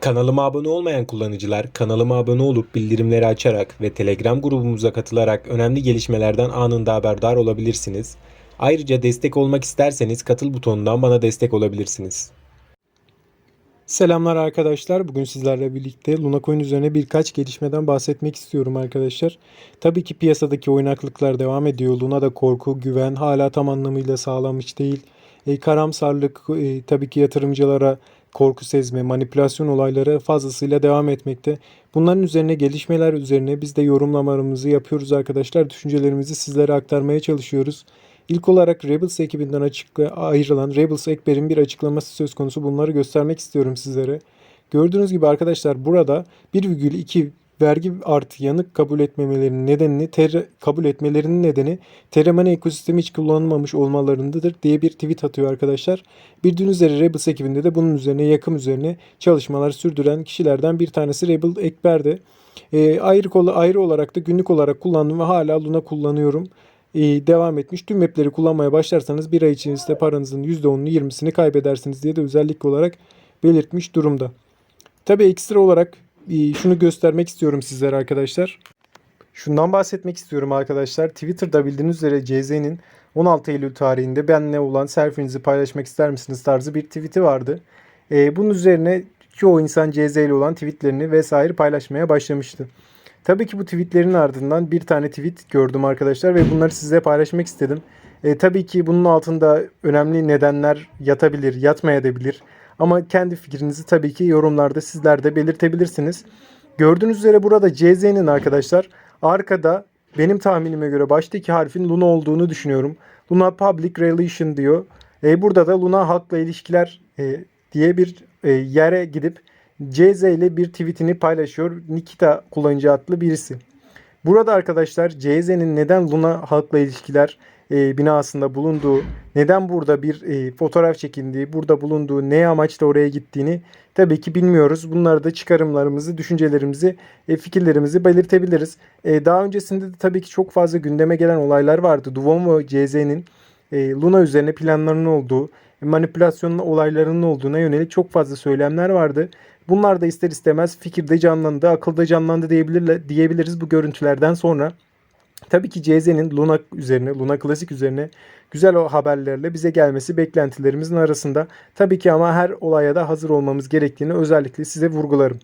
Kanalıma abone olmayan kullanıcılar kanalıma abone olup bildirimleri açarak ve Telegram grubumuza katılarak önemli gelişmelerden anında haberdar olabilirsiniz. Ayrıca destek olmak isterseniz katıl butonundan bana destek olabilirsiniz. Selamlar arkadaşlar. Bugün sizlerle birlikte Luna Coin üzerine birkaç gelişmeden bahsetmek istiyorum arkadaşlar. Tabii ki piyasadaki oynaklıklar devam ediyor. Luna'da korku, güven hala tam anlamıyla sağlanmış değil. E, karamsarlık e, tabii ki yatırımcılara korku sezme, manipülasyon olayları fazlasıyla devam etmekte. Bunların üzerine gelişmeler üzerine biz de yorumlamalarımızı yapıyoruz arkadaşlar. Düşüncelerimizi sizlere aktarmaya çalışıyoruz. İlk olarak Rebels ekibinden açıkla, ayrılan Rebels Ekber'in bir açıklaması söz konusu. Bunları göstermek istiyorum sizlere. Gördüğünüz gibi arkadaşlar burada 1,2 vergi artı yanık kabul etmemelerinin nedenini ter, kabul etmelerinin nedeni Teremane ekosistemi hiç kullanılmamış olmalarındadır diye bir tweet atıyor arkadaşlar. Bildiğiniz üzere Rebels ekibinde de bunun üzerine yakım üzerine çalışmalar sürdüren kişilerden bir tanesi Rebel Ekber'de. E, ayrı, ayrı olarak da günlük olarak kullandım ve hala Luna kullanıyorum e, devam etmiş. Tüm mapleri kullanmaya başlarsanız bir ay içerisinde paranızın %10'unu 20'sini kaybedersiniz diye de özellik olarak belirtmiş durumda. Tabi ekstra olarak şunu göstermek istiyorum sizlere arkadaşlar. Şundan bahsetmek istiyorum arkadaşlar. Twitter'da bildiğiniz üzere CZ'nin 16 Eylül tarihinde benle olan selfie'nizi paylaşmak ister misiniz tarzı bir tweet'i vardı. E, bunun üzerine çoğu insan CZ ile olan tweetlerini vesaire paylaşmaya başlamıştı. Tabii ki bu tweetlerin ardından bir tane tweet gördüm arkadaşlar ve bunları size paylaşmak istedim. E, tabii ki bunun altında önemli nedenler yatabilir, yatmayabilir. Ama kendi fikrinizi tabii ki yorumlarda sizler de belirtebilirsiniz. Gördüğünüz üzere burada CZ'nin arkadaşlar arkada benim tahminime göre baştaki harfin Luna olduğunu düşünüyorum. Luna Public Relation diyor. E, burada da Luna halkla ilişkiler e, diye bir e, yere gidip CZ ile bir tweetini paylaşıyor. Nikita kullanıcı adlı birisi. Burada arkadaşlar CZ'nin neden Luna halkla ilişkiler e, binasında bulunduğu, neden burada bir e, fotoğraf çekindiği, burada bulunduğu, ne amaçla oraya gittiğini tabii ki bilmiyoruz. Bunları da çıkarımlarımızı, düşüncelerimizi, e, fikirlerimizi belirtebiliriz. E, daha öncesinde de tabii ki çok fazla gündeme gelen olaylar vardı. Duomo CZ'nin e, Luna üzerine planlarının olduğu, manipülasyonun olaylarının olduğuna yönelik çok fazla söylemler vardı. Bunlar da ister istemez fikirde canlandı, akılda canlandı diyebilir, diyebiliriz bu görüntülerden sonra. Tabii ki CZ'nin Luna üzerine, Luna Classic üzerine güzel o haberlerle bize gelmesi beklentilerimizin arasında. Tabii ki ama her olaya da hazır olmamız gerektiğini özellikle size vurgularım.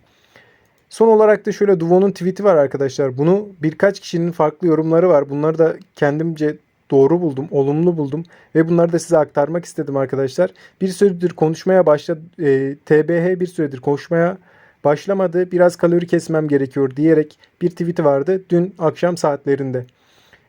Son olarak da şöyle Duvo'nun tweet'i var arkadaşlar. Bunu birkaç kişinin farklı yorumları var. Bunları da kendimce doğru buldum, olumlu buldum ve bunları da size aktarmak istedim arkadaşlar. Bir süredir konuşmaya başladı, e, TBH bir süredir konuşmaya başlamadı. Biraz kalori kesmem gerekiyor diyerek bir tweet'i vardı dün akşam saatlerinde.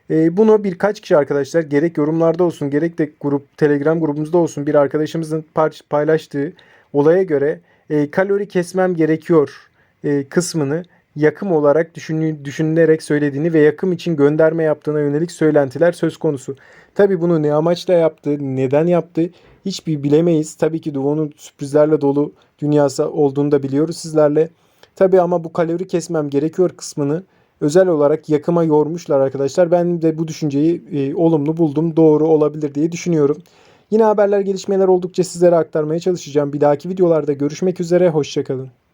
E, bunu birkaç kişi arkadaşlar gerek yorumlarda olsun gerek de grup Telegram grubumuzda olsun bir arkadaşımızın paylaştığı olaya göre e, kalori kesmem gerekiyor e, kısmını yakım olarak düşünülerek söylediğini ve yakım için gönderme yaptığına yönelik söylentiler söz konusu. Tabi bunu ne amaçla yaptı, neden yaptı hiçbir bilemeyiz. Tabii ki Duvo'nun sürprizlerle dolu dünyası olduğunu da biliyoruz sizlerle. Tabi ama bu kalori kesmem gerekiyor kısmını özel olarak yakıma yormuşlar arkadaşlar. Ben de bu düşünceyi e, olumlu buldum. Doğru olabilir diye düşünüyorum. Yine haberler gelişmeler oldukça sizlere aktarmaya çalışacağım. Bir dahaki videolarda görüşmek üzere. Hoşçakalın.